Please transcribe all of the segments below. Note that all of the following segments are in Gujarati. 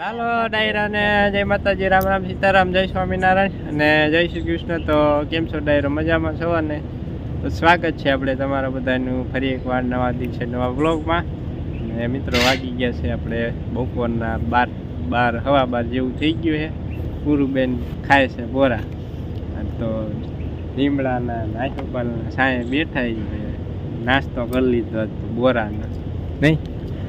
ચાલો ડાયરાને જય માતાજી, રામ રામ, સીતારામ, જય સ્વામિનારાયણ અને જય શ્રી કૃષ્ણ. તો કેમ છો ડાયરો? મજામાં છો અને? તો સ્વાગત છે આપણે તમારા બધાનું ફરી એકવાર નવા દિવસે નવા બ્લોગમાં અને મિત્રો, વાગી ગયા છે આપણે બપોરના બાર બાર, હવા બાર જેવું થઈ ગયું છે. પૂરુબેન ખાય છે બોરા. તો લીમડાના નાચોપાલના સાંજે બેઠા. નાસ્તો કરી લીધો બોરાનો. નહીં?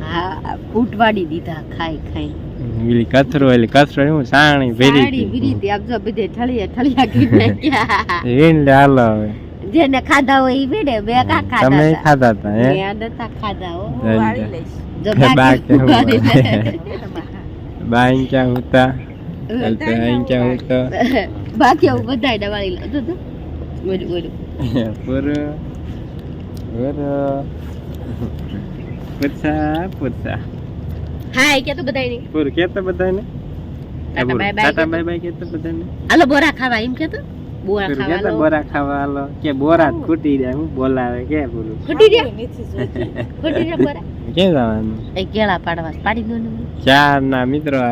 હા ફૂટવાડી દીધા ખાઈ ખાઈ. પેલી કથરો એટલે કથરો એવું સાણી ભરી સાડી વિરીતી આપજો બધે ઠળિયા ઠળિયા કરી નાખ્યા એન લાલ હવે. જેને ખાધા હોય ઈ વેડે બે કા ખાધા તમે ખાધા હતા હે? મેં નતા ખાધા હો. વાળી લઈશ. જો બાકી કેવું વાળી હોય? લઈશ. બા અહીં ક્યાં હતા? અલતે અહીં ક્યાં હતો? બાકી હું બધાય દવાળી લઉં જો તો બોલ બોલ પર પૂરું. પૂછા પૂછા. હાય કે તો બધાય નહીં કે તો બધાને ટાટા બાય બાય કે તો? બાય હાલો બોરા ખાવા એમ કે તો? બોરા ખાવા કેતો બોરા ખાવા હાલો કે બોરા ખૂટી જાય હું બોલાવે કે પૂરું? ખૂટી જાય? ખૂટી જાય બોરા? કે જવાનું? એ કેળા પાડવા પાડી દો ને ચાર ના મિત્રો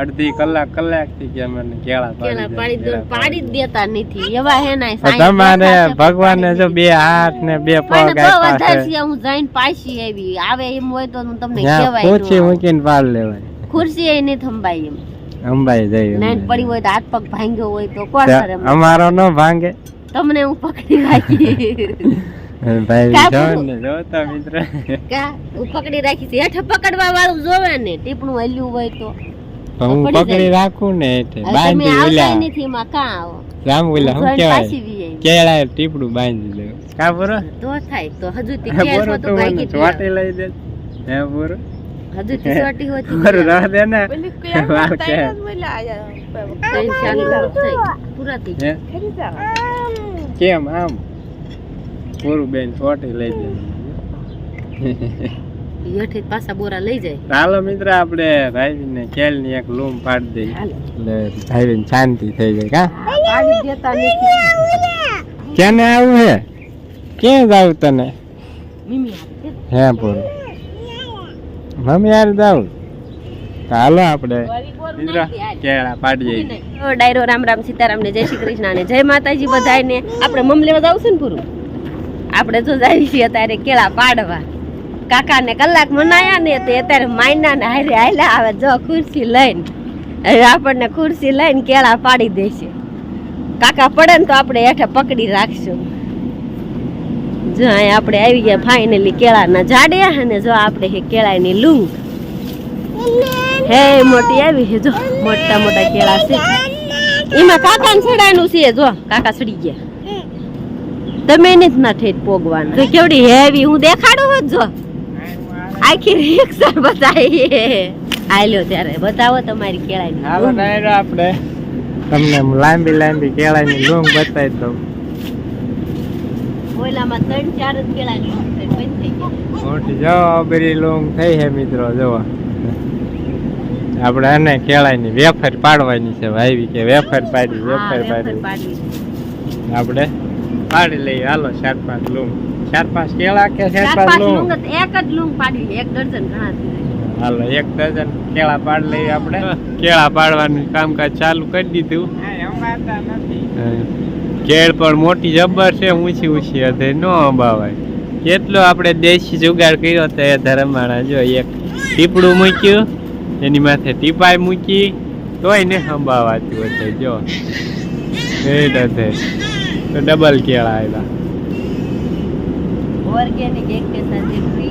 અડધી કલાક કલાકથી કે મને કેળા પાડી પાડી દેતા નથી. એવા હે ના તમારે ભગવાનને જો બે હાથ ને બે પગ આપ્યા છે. હું જઈને પાછી આવી. આવે એમ હોય તો હું તમને કહેવાય પૂછી મૂકીને પાડ લેવાય. ખુરશી એ નહીં થંભાઈ એમ. અંબાઈ જાય નાઈટ પડી હોય તો હાથ પગ ભાંગ્યો હોય તો કોણ કરે અમારો ન ભાંગે. તમને હું પકડી રાખી. ભાઈ જો મિત્ર. કા? હું પકડી રાખી છે. હેઠ પકડવા વાળું જોવે ને ટીપણું હલ્યું હોય તો. હું પકડી રાખું ને એટલે બાંધી આવતા ઓલા નથી એમાં કાં આવો? રામ ઓલા હું કહેવાય? પાછી કેળા ટીપડું બાંધી દે કા પૂરો તો થાય. તો હજુ પૂરો કેસ તો ભાગી ચોટી લઈ દે. હે પૂરો હજુ થી ચોટી હોતી પૂરો રહ દે ને. વાર કે. પૂરા થઈ કેમ આમ? પૂરું બેન ચોટી લઈ દે. હેઠે પાછા બોરા લઈ જાય. ચાલો મિત્ર આપણે ભાઈને ખેલની એક લૂમ પાડી દઈએ. એટલે ભાઈને શાંતિ થઈ જાય કા? પાડી દેતા નથી. કેને આવું હે? કે જાવ તને? મિમી હે પૂરું મમ્મી યાર જાવ. ચાલો આપણે. મિત્ર કેળા પાડી તો ડાયરો રામ રામ સીતારામ ને જય શ્રી કૃષ્ણ અને જય માતાજી બધાને આપણે મમ લેવા જાવ ને પૂરું? આપણે તો જાય છીએ અત્યારે કેળા પાડવા. કાકાને કલાક મનાયા ને તે અત્યારે માયના ને હારે હાલ્યા આવે જો ખુરશી લઈને. હવે આપણને ખુરશી લઈને કેળા પાડી દેશે. કાકા પડે ને તો આપણે હેઠે પકડી રાખશું. જો અહીંયા આપણે આવી ગયા ફાઇનલી કેળાના ઝાડે અને જો આપણે હે કેળાની લૂંગ. હે મોટી આવી છે જો મોટા મોટા કેળા છે. એમાં કાકા ને સડાનું છે જો કાકા સડી ગયા. તમે નથી ના ઠેઠ પોગવાના. કેવડી હેવી હું દેખાડું જ જો? આખી રિક્ષા બતાવી આલ્યો ત્યારે. બતાવો તમારી કેળાની હાલો ડાયરો આપણે. તમને લાંબી લાંબી કેળાની લૂંગ બતાવી દઉં. ઓલામાં ત્રણ ચાર જ કેળાની લૂંગ બંધ થઈ. મોટી જો બરી થઈ છે મિત્રો જો આપણે એને કેળાની વેફર પાડવાની છે ભાઈ કે વેફર પાડી વેફર પાડી. આપણે પાડી લઈએ. હાલો ચાર પાંચ લૂમ. ચાર પાંચ કેળા કે ચાર પાંચ લૂંગ. એક જ લૂંગ પાડી એક ડઝન ઘણા થઈ હાલો એક ડઝન કેળા પાડ લઈ આપણે. કેળા પાડવાનું કામકાજ ચાલુ કરી દીધું. કેળ પણ મોટી જબ્બર છે ઊંચી ઊંચી હતી નો અંબાવાય. કેટલો આપણે દેશી જુગાડ કર્યો તો એ ધર્માણા જો એક ટીપડું મૂક્યું એની માથે ટીપાય મૂકી તોય ને અંબાવાતું હતું જો. એ તો ડબલ કેળા આવ્યા ઓર્ગેનિક એક કે સાથે ફ્રી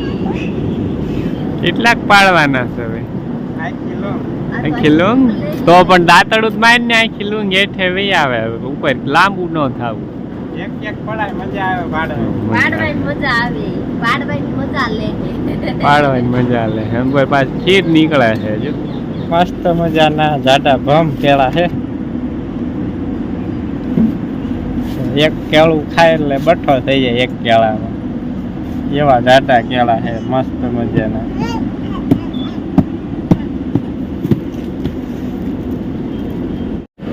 કેટલાક પાડવાના છે હવે? આખી લૂંગ તો પણ દાંતડું જ મારી ને આ લૂંગ હેઠે વહી આવે. ઉપર લાંબુ ન થાવું. એક એક પડાય મજા આવે પાડવાની મજા આવે. પાડવાની મજા લે. પાડવાની મજા લે. એમ કોઈ પાછી ખીર નીકળે છે જો. મસ્ત મજાના જાડા ભમ કેળા છે. એક કેળું ખાય એટલે બઠો થઈ જાય એક કેળામાં. એવા જાડા કેળા છે મસ્ત મજાના.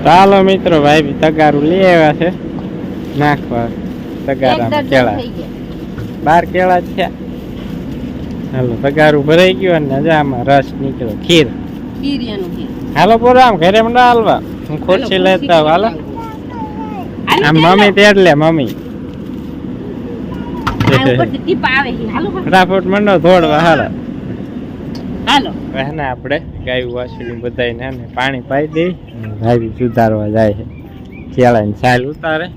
ચાલો મિત્રો ભાઈ તગારું લઈ આવ્યા છે. નાખવા તગારામાં કેળા. બાર કેળા છે. હાલો તગારું ભરાઈ ગયું અને હજામાં રસ નીકળ્યો. ખીર. હાલો પૂરો આમ ઘરે મને હાલવા. હું ખુરશી લેતા હાલો. આમ મમ્મી તેડલે મમ્મી આ ઉપરથી ટીપા આવે છે હાલો ફટાફટ મંડો થોડવા હાલો હાલો. વહેને આપણે ગાયું વાસળી બધાને ને પાણી પાઈ દઈ ભાઈ સુધારવા જાય છે. કેળાની છાલ ઉતારે.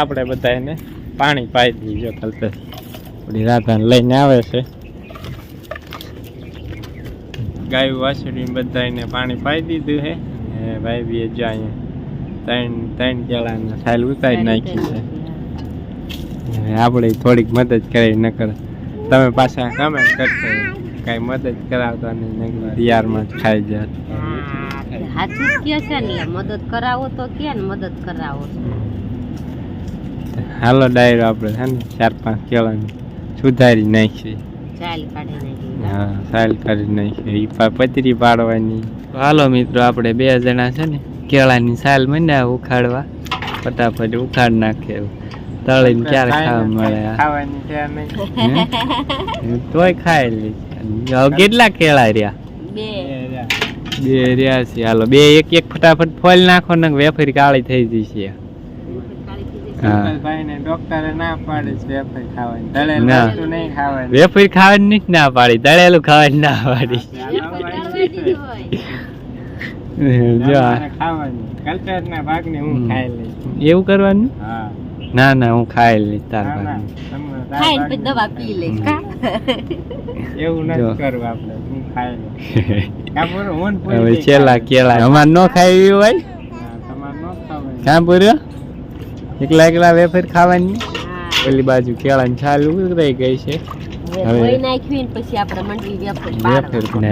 આપણે બધા એને પાણી પાઈ દઈએ કલતે આપણી રાધાને લઈને આવે છે. ગાયું વાસળી બધાને પાણી પાઈ દીધું છે. ભાઈ બી જાય ત્રણ ત્રણ કેળાને છાલ ઉતારી નાખી છે. આપણે થોડીક મદદ કરી કરે તમે પાછા કમેન્ટ કરશો કાંઈ મદદ કરાવતા નહીં તૈયારમાં જ ખાઈ જાય હાચું કે છે ને મદદ કરાવો તો કે ને મદદ કરાવો હાલો ડાયરો આપણે છે ને ચાર પાંચ કેળાની સુધારી નાખી. ચાલ કાઢી નાખી. હા સાલ કરી નાખી. પતરી પાડવાની. હાલો મિત્રો આપણે બે જણા છે ને કેળાની સાલ મંડ્યા ઉખાડવા. ફટાફટ ઉખાડ નાખે તળીને ક્યારે ખાવા મળે ખાવાની તોય ખાઈ લી કેટલા કેળા રહ્યા? બે. બે રહ્યા. છે. હાલો બે એક એક ફટાફટ ફોલ નાખો ને વેફરી કાળી થઈ જશે. ડોક્ટરે ના પાડે ખાવાની. નહીં ખાવાની. વેફર ખાવાની ના પાડી. તળેલું ખાવાની ના પાડી. એવું કરવાનું? હું. ખાઈ ના ના હું ખાઈ લઈશ તાર ખાઈને પછી દવા પી લઈશ કા? એવું નથી કરવું આપણે હું ખાઈ હવે છેલ્લા કેળા. અમાર નો ખાવી હોય? કાં પૂર્યો? એકલા એકલા વેફર ખાવાની? પેલી બાજુ કેળાની છાલ ઉતરાઈ ગઈ છે.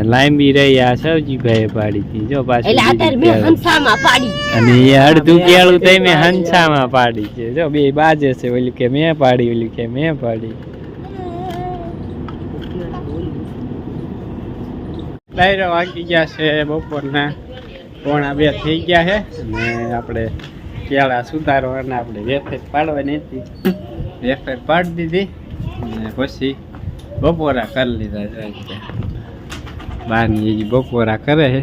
લાંબી રહી આ સવજીભાઈ પાડી હતી જો પાછી એટલે અત્યારે બીજી મેં કેળા. હંસામાં પાડી. અને એ અડધું કેળું તો મેં હંસામાં પાડી છે. જો બે બાજે છે. ઓલી કે મેં પાડી ઓલી કે મેં પાડી. ડાયરો વાગી ગયા છે બપોરના. પોણા બે થઈ ગયા છે. અને આપણે કેળા સુધારવાના. આપણે વેફર પાડવાની હતી. વેફર પાડી દીધી. અને પછી બપોરા કરી લીધા છે હજી બપોરા કરે છે.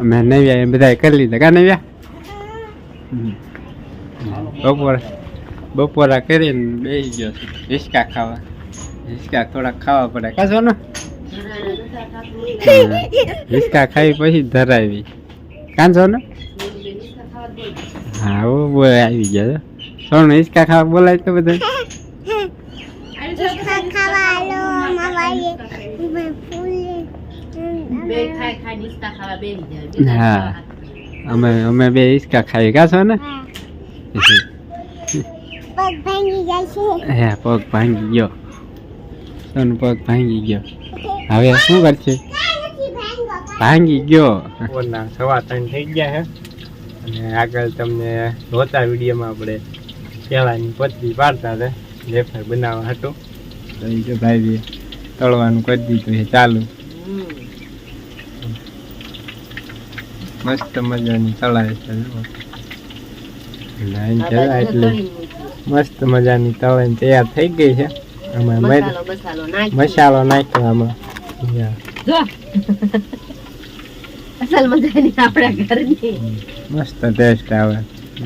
અમે નવ્યા એ બધા કરી લીધા. કા નવ્યા બપોરા બપોરા કરીને બેસી ગયો છે. હિસકા ખાવા. હિસકા થોડાક ખાવા પડે કાશો ને હિસકા ખાઈ પછી ધરાવી. કાંચો ને હા ઓ બોય આવી ગયા સોનું હિસકા ખાવા બોલાય તો બધા હા. અમે અમે બે હિસકા ખાઈ કાશો ને? હે, પગ ભાંગી ગયો. સોનું પગ ભાંગી ગયો. હવે શું કરશે? ભાંગી ગયો. સવા ત્રણ થઈ ગયા છે અને આગળ તમને જોતા વિડીયોમાં આપણે કેળાની પતરી પાડતા હતા વેફર બનાવવા હતું. તો એ ભાઈ તળવાનું કરી દીધું છે ચાલુ. મસ્ત મજાની તળાય છે લાઈન છે એટલે મસ્ત મજાની તળાઈ તૈયાર થઈ ગઈ છે. આમાં મસાલો નાખ્યો. આમાં. અસલ મજાની આપણા ઘરની. મસ્ત ટેસ્ટ આવે.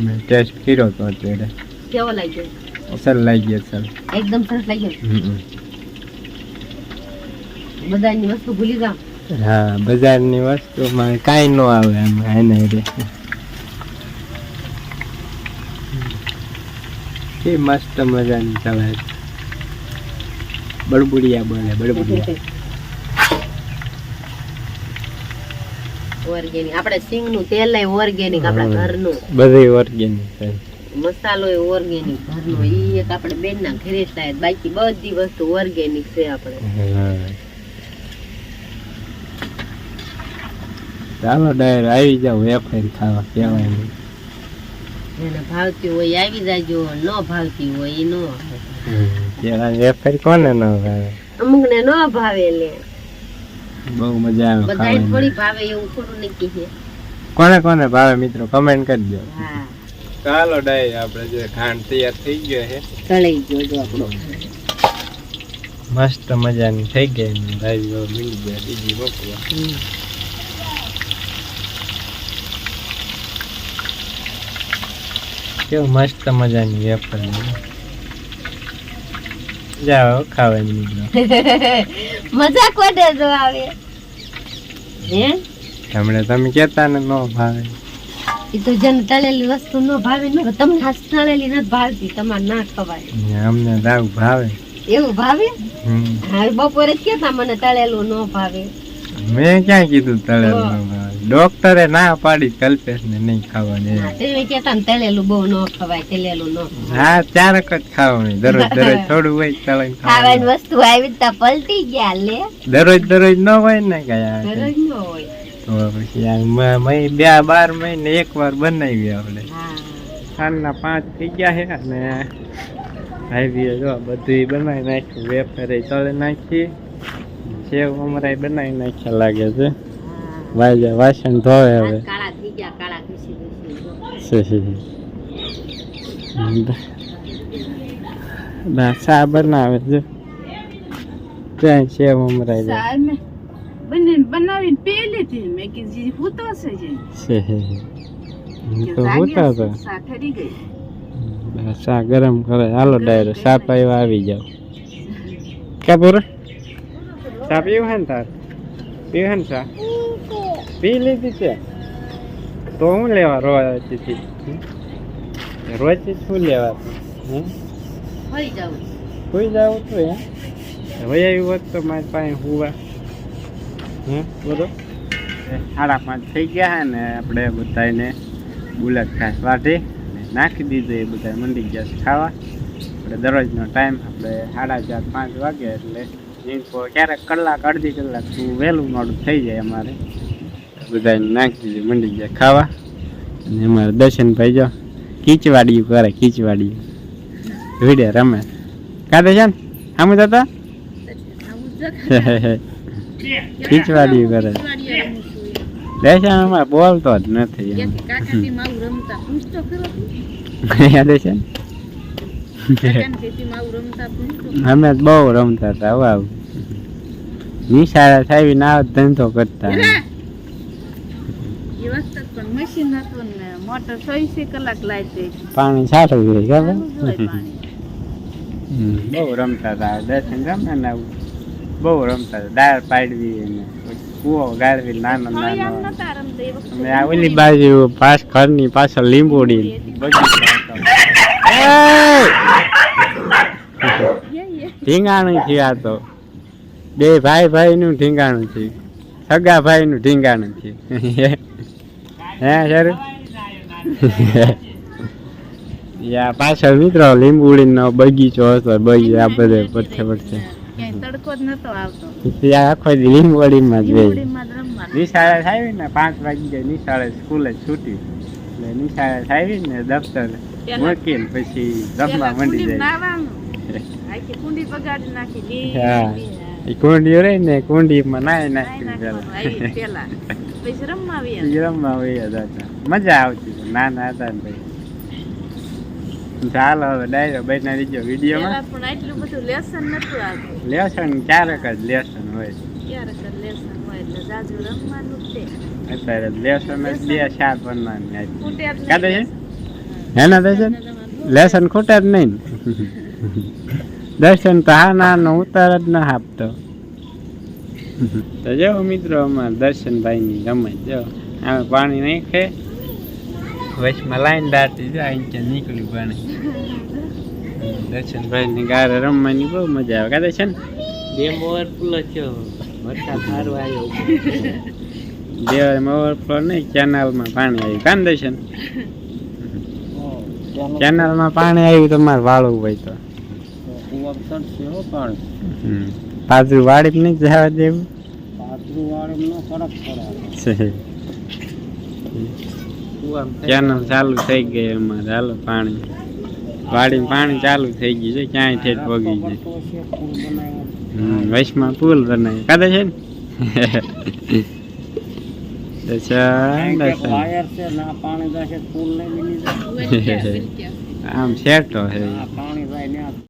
મેં ટેસ્ટ કર્યો તો અત્યારે. કેવો લાગ્યો? અસલ લાગી અસલ એકદમ સરસ લાગ્યો હમ. બધાની વસ્તુ ભૂલી જાવ હા બજારની વસ્તુમાં કાંઈ ન આવે એમ એને રે. એ મસ્ત મજાની ચાલે બળબુડિયા બોલે બળબુડિયા. ઓર્ગેનિક આપણે સિંગનું તેલ લઈ ઓર્ગેનિક આપણા ઘર ઘરનું. બધી ઓર્ગેનિક છે મસાલો એ ઓર્ગેનિક ઘરનો એ એક આપણે બેન ના ઘરે થાય બાકી બધી વસ્તુ ઓર્ગેનિક છે આપણે. ચાલો ડાયર આવી જાવ વેફર ખાવા કહેવાય નહીં. જેને ભાવતી હોય આવી જાજો ન ભાવતી હોય એ નો આવે. કેળાની વેફર કોને ન ભાવે? અમુક ને ન ભાવે લે. બહુ મજા આવે બધાય થોડી ભાવે એવું થોડું નક્કી છે. કોને કોને ભાવે મિત્રો કમેન્ટ કરજો હા. ચાલો ડાય આપણે જે ખાંડ તૈયાર થઈ ગયો છે. તળી ગયો તો આપણો. મસ્ત મજાની થઈ ગઈ ભાઈ ભાઈ મિલી ગયા બીજી મોકવા કેવું મસ્ત મજાની વેપાર જાઓ ખાવાની નીકળો મજા જો આવે? હમણાં તમે કેતા ને ન ભાવે. એ તો જેને તળેલી વસ્તુ ન ભાવે ન તમને હાથ તળેલી નથી ભાવતી તમારે ના ખવાય. અમને દાવ ભાવે. એવું ભાવે? હમ. બપોરે કેતા મને તળેલું ન ભાવે. મેં ક્યાં કીધું તળેલું ડોક્ટરે ના પાડી કલ્પેશ ને નહીં ખાવાની તમે કેતા ને તળેલું બહુ ન ખવાય તળેલું ન. હા ચારક જ ખાવાની. દરરોજ દરરોજ થોડું હોય તળીને ખાવાની. વસ્તુ આવી તા પલટી ગયા લે. દરરોજ દરરોજ ન હોય ને કયા દરરોજ ન હોય. પછી બે બાર મહિને એક વાર બનાવી આપણે સાંજના પાંચ થઈ ગયા છે? અને હાઈવી જો બધું બનાવી નાખ્યું વેફરે તળી નાખી સેવ અમરાય બનાવી નાખ્યા લાગે છે વાજા વાસણ ધોવે હવે ચા બનાવે છે ત્યાં સેવ અમરાય મેં બંને બનાવીને પી લીધી મેં કીધી હું તો છે જે કે હોતા જાગ્યા સા ઠરી ગઈ. ગરમ કરે હાલો ડાયરેક્ટ સાપ આવ્યો આવી જાવ ક્યાં પૂરો ચા પીવું હે ને તાર? પીવું હે ને સા? પી લીધી છે. તો હું લેવા રોવાતી હતી? રોજ શું લેવા હું કોઈ જાવ તો હે હોય આવી હોત તો મારી પાસે હુવા. બોલો. સાડા પાંચ થઈ ગયા હે ને આપણે બધાને બુલેટ ખાસ વાટી નાખી દીધું એ બધા મંડી ગયા છે ખાવા. આપણે દરરોજનો ટાઈમ આપણે સાડા ચાર પાંચ વાગે એટલે ક્યારેક કલાક અડધી કલાક વહેલું મોડું થઈ જાય અમારે. બધાને નાખી દીધું મંડી ગયા ખાવા. અને અમારે દર્શનભાઈ જો કીચવાડિયું કરે કીચવાડિયું વિડે રમે. કાઢે છે ને? આમ જતા ખીચવાડી કરે. દેશ આમાં બોલતો જ નથી? યાદ છે અમે બહુ રમતા હતા વાવ નિશાળા થાય ના ધંધો કરતા પણ સારું હોય બહુ રમતા હતા દર્શન રમે ને આવું. બહુ રમતા દાળ પાડવી પછી કૂવો ગાળવી નાનો નાનો. અમે આ ઓલી બાજુ પાસ ઘરની પાછળ લીંબોડી. ઢીંગાણું છે આ તો. બે ભાઈ ભાઈ નું ઢીંગાણું છે. સગા ભાઈ નું ઢીંગાણું છે. હે સર યા પાછળ મિત્રો લીંબુડી નો બગીચો હતો. બગી આ બધે ક્યાંય તડકો જ નતો આવતો. ત્યાં આખો લીંબોડીમાં જ. નિશાળે ને પાંચ વાગી જાય નિશાળે સ્કૂલે છૂટી. એટલે નિશાળે થાય ને દફતર મૂકીને પછી રમવા મંડી જાય. કુંડી બગાડી નાખી હા. લી, એ કુંડી રહી ને કુંડીમાં નાય નાખી પેલા. પછી રમવા આવીએ. રમવા વયા જતા. મજા આવતી નાના હતા ને ભાઈ ચાલો હવે ડાયરો બના દીજો વિડીયોમાં પણ આટલું બધું લેસન નથી આવતું. લેસન ક્યારેક જ લેસન હોય. ક્યારેક જ લેસન હોય એટલે જાજુ રમવાનું જ અત્યારે લેસન જ બે ચાર કાઢે છે. લેસન. દર્શન? લેસન ખૂટે જ નહીં દર્શન તો હા ના નો ઉતાર જ ના આપતો. તો જો મિત્રો અમારા દર્શનભાઈની રમત જો આમે પાણી નાખે. વચમાં લાઈન દાટી જાય ક્યાં નીકળ્યું પાણી દર્શનભાઈની ગારે રમવાની બહુ મજા આવે. કાં દર્શન? ગેમ ઓવરફ્લો થયો. વરસાદ સારો આવ્યો. દેવામાં ઓવરફ્લો નહીં કેનાલમાં પાણી આવ્યું. કાન દર્શન? કેનાલમાં પાણી આવ્યું તમારે વાળું હોય તો. પાછું વાડી નહીં જવા દેવું? પાતળું વાળું નો ફરક પડે. છે. કેનલ ચાલુ થઈ ગઈ અમારે હાલો પાણી. વાડીમાં પાણી ચાલુ થઈ ગયું છે ક્યાંય ઠેઠ પગી છે હમ, વચમાં પુલ બનાવી કાદા છે ને. આમ શેઠો છે. આ પાણી જાય ને